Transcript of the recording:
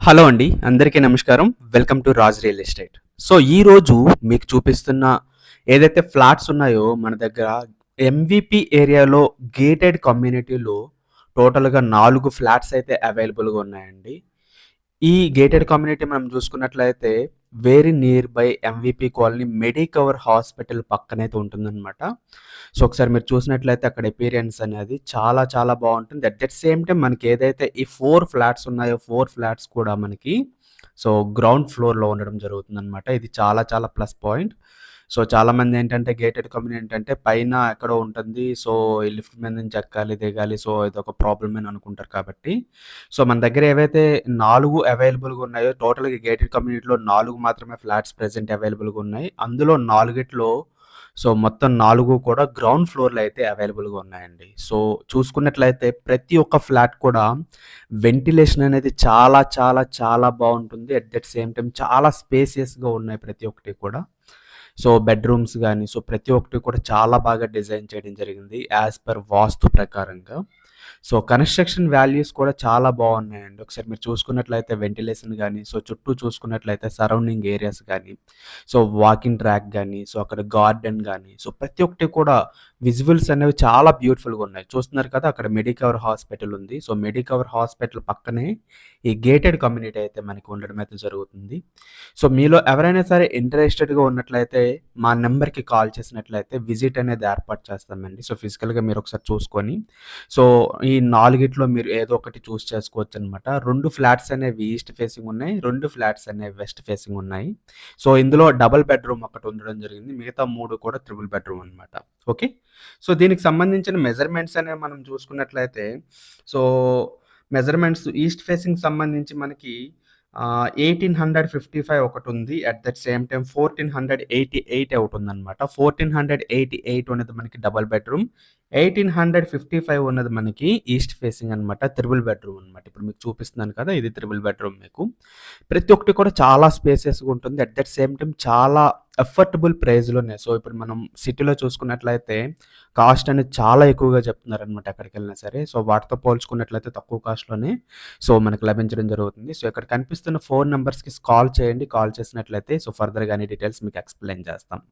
Hello అండి అందరికీ నమస్కారం. Welcome to Raj real estate. So ఈరోజు మీకు చూపిస్తున్న ఏదైతే ఫ్లాట్స్ ఉన్నాయో మన దగ్గర ఎంవిపి ఏరియాలో గేటెడ్ కమ్యూనిటీలో టోటల్గా నాలుగు ఫ్లాట్స్ అయితే అవైలబుల్గా ఉన్నాయండి. ఈ గేటెడ్ కమ్యూనిటీ మనం చూసుకున్నట్లయితే very near by MVP colony Medicover hospital పక్కనైతే ఉంటుందన్నమాట. సో ఒకసారి మీరు చూసినట్లయితే అక్కడ ఎపీరియన్స్ అనేది చాలా చాలా బాగుంటుంది. అట్ దట్ సేమ్ టైం మనకి ఏదైతే ఈ ఫోర్ ఫ్లాట్స్ ఉన్నాయో ఫోర్ ఫ్లాట్స్ కూడా మనకి సో గ్రౌండ్ ఫ్లోర్లో ఉండడం జరుగుతుందన్నమాట. ఇది చాలా చాలా ప్లస్ పాయింట్ సో చాలామంది ఏంటంటే గేటెడ్ కమ్యూనిటీ ఏంటంటే పైన ఎక్కడో ఉంటుంది. సో ఈ లిఫ్ట్ మీద నుంచి ఎక్కాలి దిగాలి. సో ఇది ఒక ప్రాబ్లమ్ అని అనుకుంటారు కాబట్టి. సో మన దగ్గర ఏవైతే నాలుగు అవైలబుల్గా ఉన్నాయో టోటల్గా గేటెడ్ కమ్యూనిటీలో నాలుగు మాత్రమే ఫ్లాట్స్ ప్రజెంట్ అవైలబుల్గా ఉన్నాయి. అందులో నాలుగిట్లో సో మొత్తం నాలుగు కూడా గ్రౌండ్ ఫ్లోర్లో అయితే అవైలబుల్గా ఉన్నాయండి. సో చూసుకున్నట్లయితే ప్రతి ఒక్క ఫ్లాట్ కూడా వెంటిలేషన్ అనేది చాలా చాలా చాలా బాగుంటుంది. అట్ దట్ సేమ్ టైం చాలా స్పేసియస్గా ఉన్నాయి ప్రతి ఒక్కటి కూడా. సో బెడ్రూమ్స్ కానీ సో ప్రతి ఒక్కటి కూడా చాలా బాగా డిజైన్ చేయడం జరిగింది యాజ్ పర్ వాస్తు ప్రకారంగా. సో కన్స్ట్రక్షన్ వాల్యూస్ కూడా చాలా బాగున్నాయండి. ఒకసారి మీరు చూసుకున్నట్లయితే వెంటిలేషన్ కానీ సో చుట్టూ చూసుకున్నట్లయితే సరౌండింగ్ ఏరియాస్ కానీ సో వాకింగ్ ట్రాక్ కానీ సో అక్కడ గార్డెన్ కానీ సో ప్రతి ఒక్కటి కూడా విజువల్స్ అనేవి చాలా బ్యూటిఫుల్గా ఉన్నాయి. చూస్తున్నారు కదా అక్కడ మెడికవర్ హాస్పిటల్ ఉంది. సో మెడికవర్ హాస్పిటల్ పక్కనే ఈ గేటెడ్ కమ్యూనిటీ అయితే మనకి ఉండడం అయితే జరుగుతుంది. సో మీలో ఎవరైనా సరే ఇంట్రెస్టెడ్గా ఉన్నట్లయితే మా నెంబర్కి కాల్ చేసినట్లయితే విజిట్ అనేది ఏర్పాటు చేస్తామండి. సో ఫిజికల్గా మీరు ఒకసారి చూసుకొని సో ఈ నాలుగిట్లో మీరు ఏదో ఒకటి చూస్ చేసుకోవచ్చు అనమాట రెండు ఫ్లాట్స్ అనేవి ఈస్ట్ ఫేసింగ్ ఉన్నాయి రెండు ఫ్లాట్స్ అనేవి వెస్ట్ ఫేసింగ్ ఉన్నాయి. సో ఇందులో డబుల్ బెడ్రూమ్ ఒకటి ఉండడం జరిగింది మిగతా మూడు కూడా త్రిబుల్ బెడ్రూమ్ అనమాట. ఓకే? సో దీనికి సంబంధించిన మెజర్మెంట్స్ అనేవి మనం చూసుకున్నట్లయితే సో మెజర్మెంట్స్ ఈస్ట్ ఫేసింగ్ సంబంధించి మనకి ఎయిటీన్ హండ్రెడ్ ఫిఫ్టీ ఫైవ్ ఒకటి ఉంది at that same time fourteen hundred eighty eight ఒకటి అనమాట ఫోర్టీన్ హండ్రెడ్ ఎయిటీ ఎయిట్ ఉన్నది మనకి double bedroom eighteen hundred fifty five ఉన్నది మనకి ఈస్ట్ ఫేసింగ్ అనమాట త్రిబుల్ బెడ్రూమ్ అనమాట ఇప్పుడు మీకు చూపిస్తున్నాను కదా ఇది త్రిబుల్ బెడ్రూమ్ మీకు. ప్రతి ఒక్కటి కూడా చాలా స్పేసెస్గా ఉంటుంది. అట్ దట్ సేమ్ టైం చాలా అఫోర్డబుల్ ప్రైస్లోనే సో ఇప్పుడు మనం సిటీలో చూసుకున్నట్లయితే కాస్ట్ అనేది చాలా ఎక్కువగా చెప్తున్నారు అనమాట ఎక్కడికి వెళ్ళినా సరే. సో వాటితో పోల్చుకున్నట్లయితే తక్కువ కాస్ట్లోనే సో మనకు లభించడం జరుగుతుంది. సో ఇక్కడ కనిపిస్తున్న ఫోన్ నెంబర్స్కి కాల్ చేయండి. కాల్ చేసినట్లయితే సో ఫర్దర్గా అన్ని డీటెయిల్స్ మీకు ఎక్స్ప్లెయిన్ చేస్తాం.